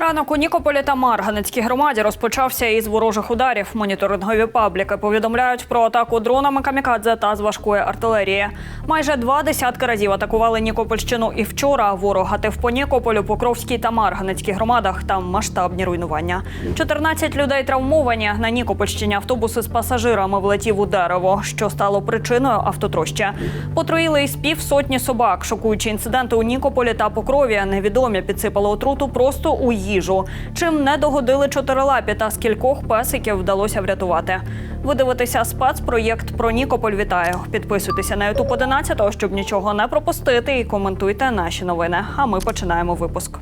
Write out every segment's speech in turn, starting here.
Ранок у Нікополі та Марганецькій громаді розпочався із ворожих ударів. Моніторингові пабліки повідомляють про атаку дронами камікадзе та з важкої артилерії. Майже два десятки разів атакували Нікопольщину і вчора. Ворог гатив по Нікополю, Покровській та Марганецькій громадах. Там масштабні руйнування. 14 людей травмовані. На Нікопольщині автобуси з пасажирами влетів у дерево, що стало причиною автотроща. Потроїли із півсотні собак. Шокуючі інциденти у Нікополі та Покрові. Невідомі підсипали отруту просто у їжу. Чим не догодили чотирилапі та скількох песиків вдалося врятувати. Ви дивитеся спецпроєкт про Нікополь. Вітаю. Підписуйтеся на YouTube 11, щоб нічого не пропустити, і коментуйте наші новини. А ми починаємо випуск.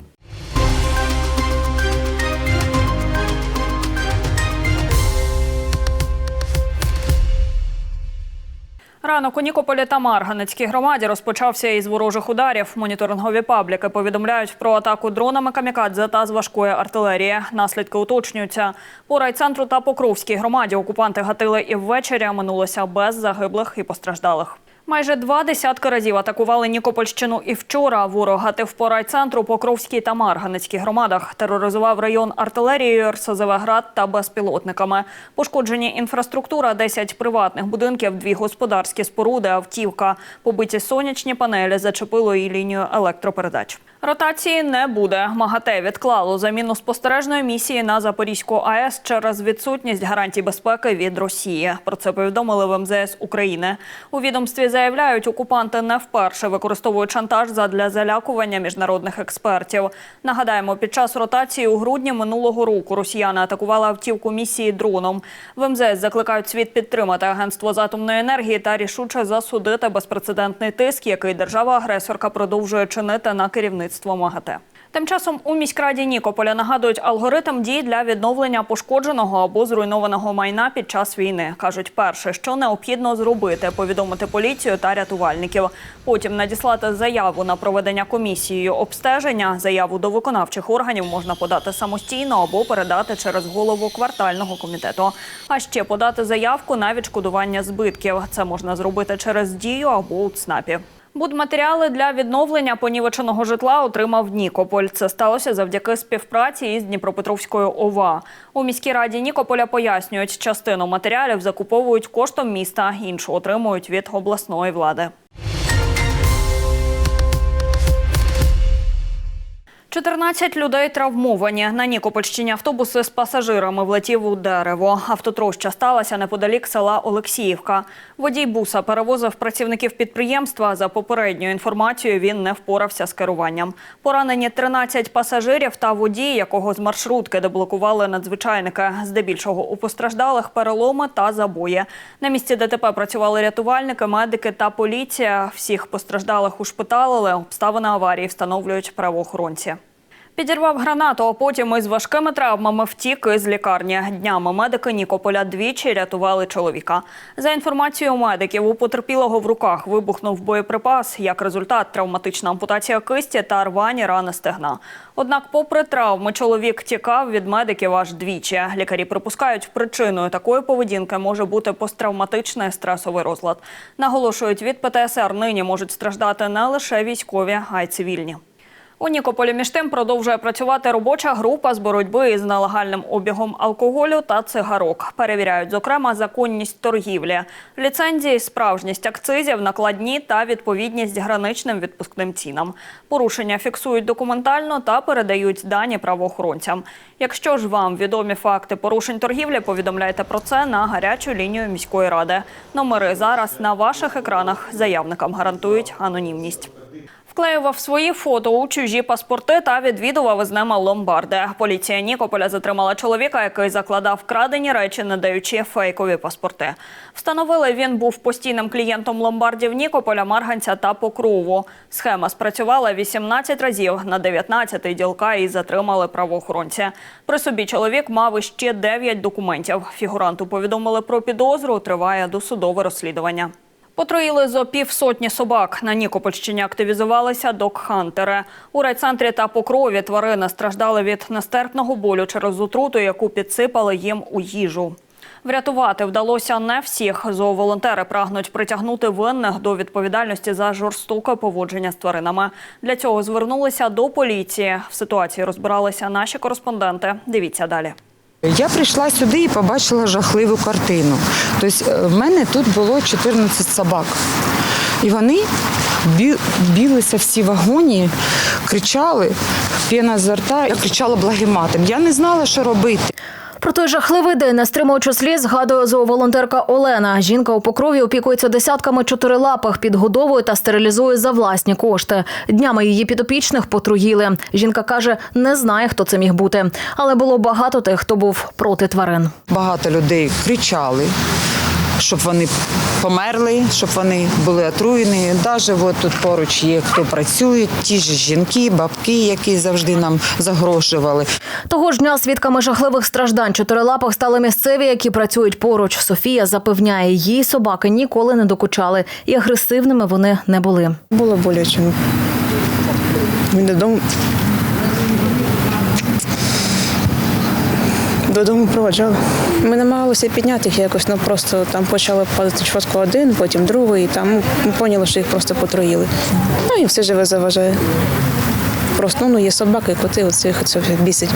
Ранок у Нікополі та Марганецькій громаді розпочався із ворожих ударів. Моніторингові пабліки повідомляють про атаку дронами камікадзе та з важкої артилерії. Наслідки уточнюються. По райцентру та Покровській громаді окупанти гатили і ввечері, минулося без загиблих і постраждалих. Майже два десятки разів атакували Нікопольщину і вчора. Ворог гатив по райцентру, Покровській та Марганецькій громадах. Тероризував район артилерією, РСЗВ «Град» та безпілотниками. Пошкоджені інфраструктура, 10 приватних будинків, дві господарські споруди, автівка. Побиті сонячні панелі зачепило і лінію електропередач. Ротації не буде. МАГАТЕ відклало заміну спостережної місії на Запорізьку АЕС через відсутність гарантій безпеки від Росії. Про це повідомили в МЗС України. У відомстві заявляють, окупанти не вперше використовують шантаж задля залякування міжнародних експертів. Нагадаємо, під час ротації у грудні минулого року росіяни атакували автівку місії дроном. В МЗС закликають світ підтримати агентство з атомної енергії та рішуче засудити безпрецедентний тиск, який держава-агресорка продовжує чинити на керівництво МАГАТЕ. Тим часом у міськраді Нікополя нагадують алгоритм дій для відновлення пошкодженого або зруйнованого майна під час війни. кажуть, перше, що необхідно зробити, повідомити поліцію та рятувальників. Потім надіслати заяву на проведення комісією обстеження. Заяву до виконавчих органів можна подати самостійно або передати через голову квартального комітету. А ще подати заявку на відшкодування збитків. Це можна зробити через дію або у ЦНАПі. Будматеріали для відновлення понівеченого житла отримав Нікополь. Це сталося завдяки співпраці із Дніпропетровською ОВА. У міській раді Нікополя пояснюють, частину матеріалів закуповують коштом міста, іншу отримують від обласної влади. 14 людей травмовані. На Нікопольщині автобуси з пасажирами влетів у дерево. Автотроща сталася неподалік села Олексіївка. Водій буса перевозив працівників підприємства. За попередньою інформацією, він не впорався з керуванням. Поранені 13 пасажирів та водій, якого з маршрутки деблокували надзвичайники. Здебільшого у постраждалих переломи та забої. На місці ДТП працювали рятувальники, медики та поліція. Всіх постраждалих ушпиталили. Обставини аварії встановлюють правоохоронці. Підірвав гранату, а потім із важкими травмами втік із лікарні. Днями медики Нікополя двічі рятували чоловіка. За інформацією медиків, у потерпілого в руках вибухнув боєприпас. Як результат, травматична ампутація кисті та рвані рани стегна. Однак, попри травми, чоловік тікав від медиків аж двічі. Лікарі припускають, причиною такої поведінки може бути посттравматичний стресовий розлад. Наголошують, від ПТСР нині можуть страждати не лише військові, а й цивільні. У Нікополі між тим продовжує працювати робоча група з боротьби із нелегальним обігом алкоголю та цигарок. Перевіряють, зокрема, законність торгівлі, ліцензії, справжність акцизів, накладні та відповідність граничним відпускним цінам. Порушення фіксують документально та передають дані правоохоронцям. Якщо ж вам відомі факти порушень торгівлі, повідомляйте про це на гарячу лінію міської ради. Номери зараз на ваших екранах заявникам гарантують анонімність. Вклеював свої фото у чужі паспорти та відвідував із ними ломбарди. Поліція Нікополя затримала чоловіка, який закладав вкрадені речі, надаючи фейкові паспорти. Встановили, він був постійним клієнтом ломбардів Нікополя, Марганця та Покрову. Схема спрацювала 18 разів. На 19-й ділка і затримали правоохоронці. При собі чоловік мав іще 9 документів. Фігуранту повідомили про підозру. Триває досудове розслідування. Потроїли зо півсотні собак. На Нікопольщині активізувалися док-хантери. У райцентрі та покрові тварини страждали від нестерпного болю через отруту, яку підсипали їм у їжу. Врятувати вдалося не всіх. Зооволонтери прагнуть притягнути винних до відповідальності за жорстоке поводження з тваринами. Для цього звернулися до поліції. В ситуації розбиралися наші кореспонденти. Дивіться далі. Я прийшла сюди і побачила жахливу картину. Тобто е, в мене тут було 14 собак. І вони білися всі в вагоні, кричали, піна з рта, я кричала благим матом. Я не знала, що робити. Про той жахливий день, не стримуючи сліз, згадує зооволонтерка Олена. Жінка у покрові опікується десятками чотирилапих, підгодовує та стерилізує за власні кошти. Днями її підопічних потруїли. Жінка каже, не знає, хто це міг бути, але було багато тих, хто був проти тварин. Багато людей кричали, щоб вони померли, щоб вони були отруєні. Навіть от тут поруч є, хто працює, ті ж жінки, бабки, які завжди нам загрошували. Того ж дня свідками жахливих страждань чотирилапих стали місцеві, які працюють поруч. Софія запевняє, її собаки ніколи не докучали, і агресивними вони не були. Було боляче. Він додому. Додому проводжали. Ми намагалися підняти їх якось, ну просто там почали падати швидко один, потім другий, там ми поняли, що їх просто потроїли. Ну і все живе заважає. Просто ну, є собаки, коти, оце це бісить.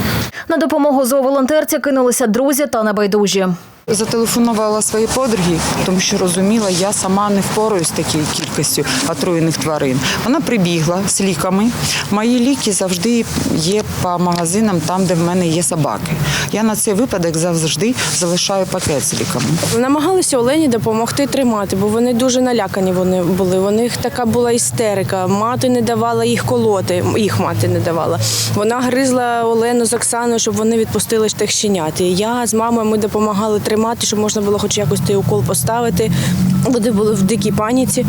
На допомогу зооволонтерці кинулися друзі та небайдужі. Зателефонувала своїй подругі, тому що розуміла, я сама не впораюсь такою кількістю отруєних тварин. Вона прибігла з ліками. Мої ліки завжди є по магазинам, там, де в мене є собаки. Я на цей випадок завжди залишаю пакет з ліками. Намагалися Олені допомогти тримати, бо вони дуже налякані вони були. У них така була істерика. Мати не давала їх колоти, їх мати не давала. Вона гризла Олену з Оксаною, щоб вони відпустили тих щенят. І я з мамою ми допомагали тримати, щоб можна було хоч якось той укол поставити. Вони були в дикій паніці.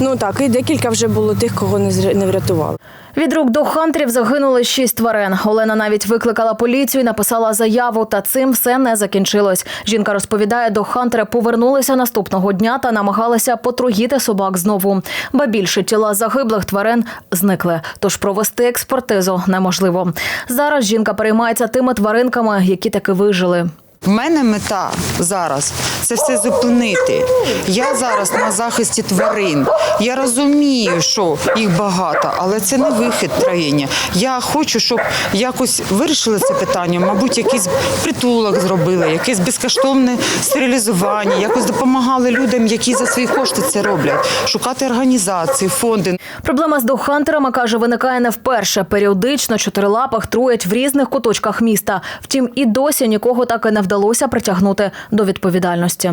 Ну так, і декілька вже було тих, кого не врятували. Від рук до хантерів загинули шість тварин. Олена навіть викликала поліцію, написала заяву, та цим все не закінчилось. Жінка розповідає, до хантери повернулися наступного дня та намагалися потруїти собак знову. Ба більше тіла загиблих тварин зникли, тож провести експертизу неможливо. Зараз жінка переймається тими тваринками, які таки вижили. В мене мета зараз це все зупинити. Я зараз на захисті тварин. Я розумію, що їх багато, але це не вихід країні. Я хочу, щоб якось вирішили це питання. Мабуть, якийсь притулок зробили, якесь безкоштовне стерилізування, якось допомагали людям, які за свої кошти це роблять, шукати організації, фонди. Проблема з догхантерами, каже, виникає не вперше. Періодично чотирилапих труять в різних куточках міста. Втім, і досі нікого так і не вдалося притягнути до відповідальності.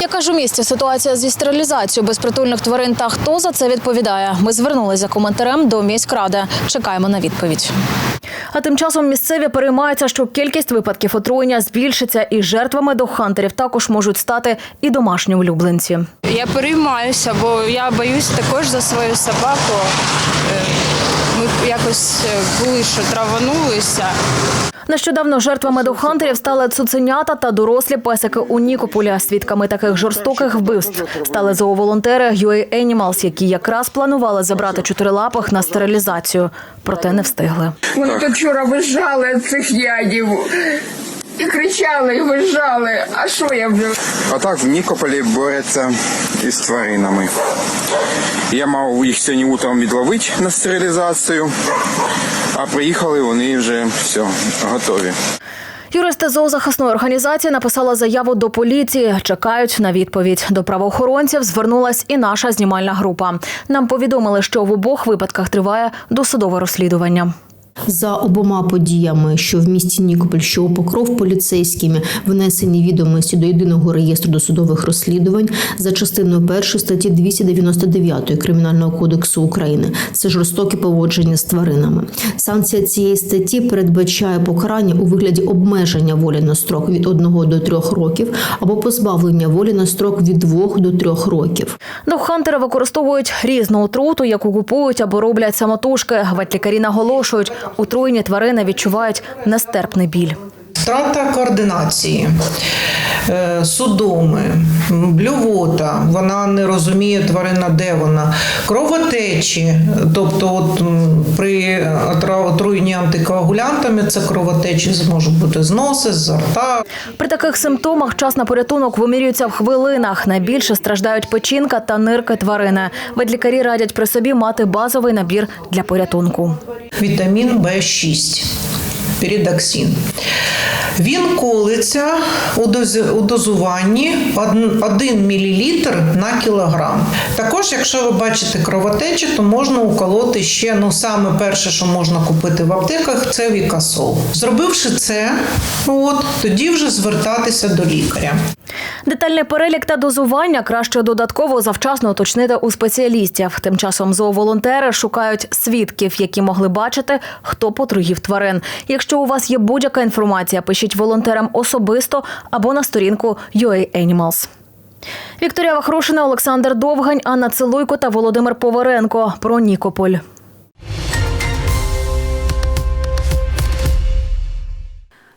Яка ж у місті ситуація зі стерилізацією безпритульних тварин та хто за це відповідає? Ми звернулися за коментарем до міськради. Чекаємо на відповідь. А тим часом місцеві переймаються, що кількість випадків отруєння збільшиться, і жертвами догхантерів також можуть стати і домашні улюбленці. Я переймаюся, бо я боюсь також за свою собаку. Ми якось е, були, що траванулися. Нещодавно жертвами догхантерів стали цуценята та дорослі песики у Нікополі. Свідками таких жорстоких вбивств стали зооволонтери UA Animals, які якраз планували забрати чотирилапих на стерилізацію, проте не встигли. Вони тут вчора визжали від цих ядів. І кричали, і визжали. А що я вже? А так в Нікополі борються із тваринами. Я мав їх сьогодні утром відловити на стерилізацію, а приїхали вони вже все, готові. Юристи зоозахисної організації написали заяву до поліції. Чекають на відповідь. До правоохоронців звернулась і наша знімальна група. Нам повідомили, що в обох випадках триває досудове розслідування. За обома подіями, що в місті Нікополь, що у Покров поліцейськими внесені відомості до єдиного реєстру досудових розслідувань за частиною першої статті 299 Кримінального кодексу України. Це жорстоке поводження з тваринами. Санкція цієї статті передбачає покарання у вигляді обмеження волі на строк від 1 до 3 років або позбавлення волі на строк від 2 до 3 років. Догхантери використовують різну отруту, яку купують або роблять самотужки. Ветлікарі наголошують, отруєні тварини відчувають нестерпний біль. Втрата координації, е, судоми, блювота, вона не розуміє тварина, де вона, кровотечі, тобто от, при отруєнні антикоагулянтами це кровотечі можуть бути з носа, з рта. При таких симптомах час на порятунок вимірюється в хвилинах. Найбільше страждають печінка та нирки тварини. Ветлікарі радять при собі мати базовий набір для порятунку. Вітамін В6, передоксин. Він колиться у дозуванні 1 мл на кілограм. Також, якщо ви бачите кровотечі, то можна уколоти ще ну саме перше, що можна купити в аптеках, це вікасол. Зробивши це, от тоді вже звертатися до лікаря. Детальний перелік та дозування краще додатково завчасно уточнити у спеціалістів. Тим часом зооволонтери шукають свідків, які могли бачити, хто потруїв тварин. Якщо у вас є будь-яка інформація, пишіть волонтерам особисто або на сторінку UA Animals. Вікторія Вахрушина, Олександр Довгань, Анна Целуйко та Володимир Поваренко про Нікополь.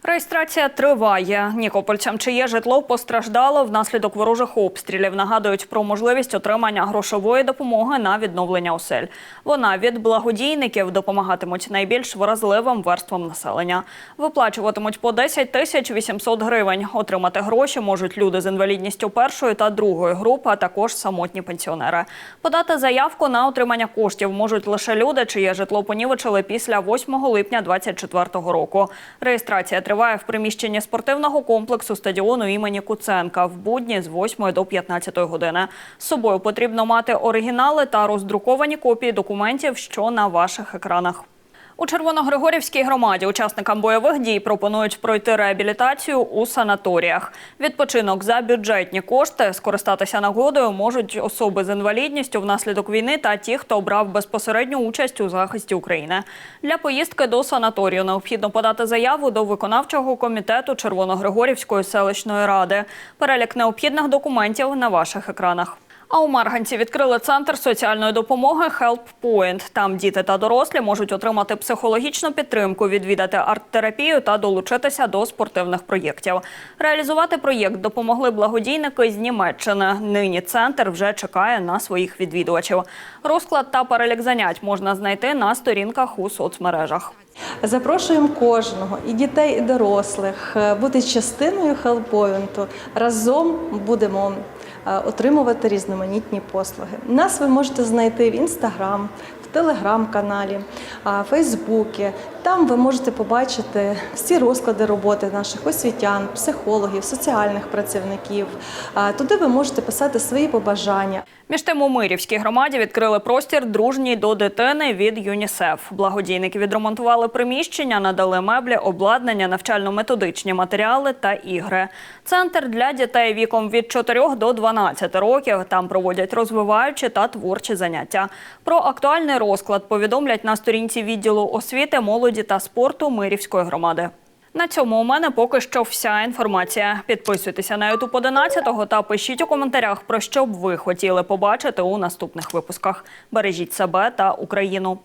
Реєстрація триває. Нікопольцям, чиє житло постраждало внаслідок ворожих обстрілів, нагадують про можливість отримання грошової допомоги на відновлення осель. Вона від благодійників допомагатимуть найбільш вразливим верствам населення. Виплачуватимуть по 10 тисяч 800 гривень. Отримати гроші можуть люди з інвалідністю першої та другої групи, а також самотні пенсіонери. Подати заявку на отримання коштів можуть лише люди, чиє житло понівечили після 8 липня 2024 року. Реєстрація триває в приміщенні спортивного комплексу стадіону імені Куценка в будні з 8 до 15 години. З собою потрібно мати оригінали та роздруковані копії документів, що на ваших екранах. У Червоногригорівській громаді учасникам бойових дій пропонують пройти реабілітацію у санаторіях. Відпочинок за бюджетні кошти скористатися нагодою можуть особи з інвалідністю внаслідок війни та ті, хто брав безпосередню участь у захисті України. Для поїздки до санаторію необхідно подати заяву до виконавчого комітету Червоногригорівської селищної ради. Перелік необхідних документів на ваших екранах. А у Марганці відкрили центр соціальної допомоги Help Point. Там діти та дорослі можуть отримати психологічну підтримку, відвідати арт-терапію та долучитися до спортивних проєктів. Реалізувати проєкт допомогли благодійники з Німеччини. Нині центр вже чекає на своїх відвідувачів. Розклад та перелік занять можна знайти на сторінках у соцмережах. Запрошуємо кожного, і дітей, і дорослих, е, бути частиною хелпоінту. Разом будемо е, отримувати різноманітні послуги. Нас ви можете знайти в інстаграм, телеграм-каналі, Фейсбуці. Там ви можете побачити всі розклади роботи наших освітян, психологів, соціальних працівників. Туди ви можете писати свої побажання. Між тим у Мирівській громаді відкрили простір дружній до дитини від ЮНІСЕФ. Благодійники відремонтували приміщення, надали меблі, обладнання, навчально-методичні матеріали та ігри. Центр для дітей віком від 4 до 12 років. Там проводять розвиваючі та творчі заняття. Про актуальний розклад повідомлять на сторінці відділу освіти, молоді та спорту Мирівської громади. На цьому у мене поки що вся інформація. Підписуйтеся на YouTube 11 та пишіть у коментарях, про що б ви хотіли побачити у наступних випусках. Бережіть себе та Україну.